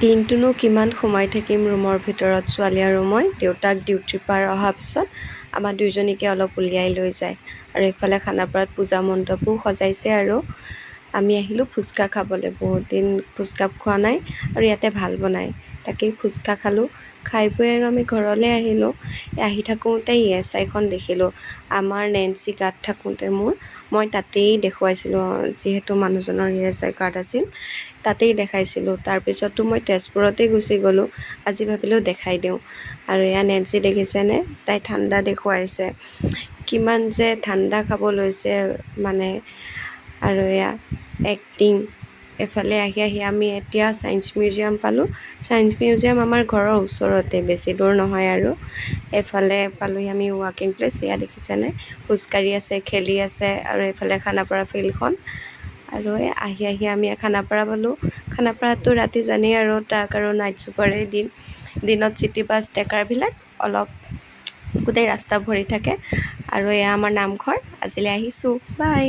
দিনটোনো কিমান সোমাই থাকিম ৰুমৰ ভিতৰত ছোৱালী আৰু মই দেউতাক ডিউটিৰ পৰা অহাৰ পিছত আমাৰ দুয়োজনীকে অলপ উলিয়াই লৈ যায়। আৰু এইফালে খানাপাৰাত পূজা মণ্ডপো সজাইছে আৰু আমি আহিলোঁ ফুচকা খাবলৈ। বহুত দিন ফুচকা খোৱা নাই আৰু ইয়াতে ভাল বনায়। তাকেই ফুচকা খালোঁ। খাই বৈ আৰু আমি ঘৰলৈ আহিলোঁ। আহি থাকোঁতে ই এছ আইখন দেখিলোঁ। আমাৰ নেন্সি গাঁত থাকোঁতে মোৰ, মই তাতেই দেখুৱাইছিলোঁ যিহেতু মানুহজনৰ ই এছ আই কাৰ্ড আছিল, তাতেই দেখাইছিলোঁ। তাৰপিছতো মই তেজপুৰতেই গুচি গ'লোঁ, আজি ভাবিলোঁ দেখাই দিওঁ। আৰু এয়া নেন্সি দেখিছেনে? তাই ঠাণ্ডা দেখুৱাইছে। কিমান যে ঠাণ্ডা খাব লৈছে মানে আৰু এয়া এক্টিং এফালে আহি আহি আমি এতিয়া ছায়েঞ্চ মিউজিয়াম পালোঁ। ছায়েঞ্চ মিউজিয়াম আমাৰ ঘৰৰ ওচৰতে বেছি দূৰ নহয় আৰু। এফালে পালোঁহি আমি ৱাকিং প্লেচ এয়া দেখিছেনে? খোজকাঢ়ি আছে খেলি আছে আৰু এইফালে খানাপাৰা ফিল্ডখন। আৰু আহি আহি আমি খানাপাৰা পালোঁ। খানাপাৰাততো ৰাতি জানেই আৰু ট্ৰাক আৰু নাইট চুপাৰেই দিন দিনত চিটি বাছ ট্ৰেকাৰবিলাক অলপ গোটেই ৰাস্তা ভৰি থাকে। আৰু এয়া আমাৰ নামঘৰ। আজিলৈ আহিছোঁ। বাই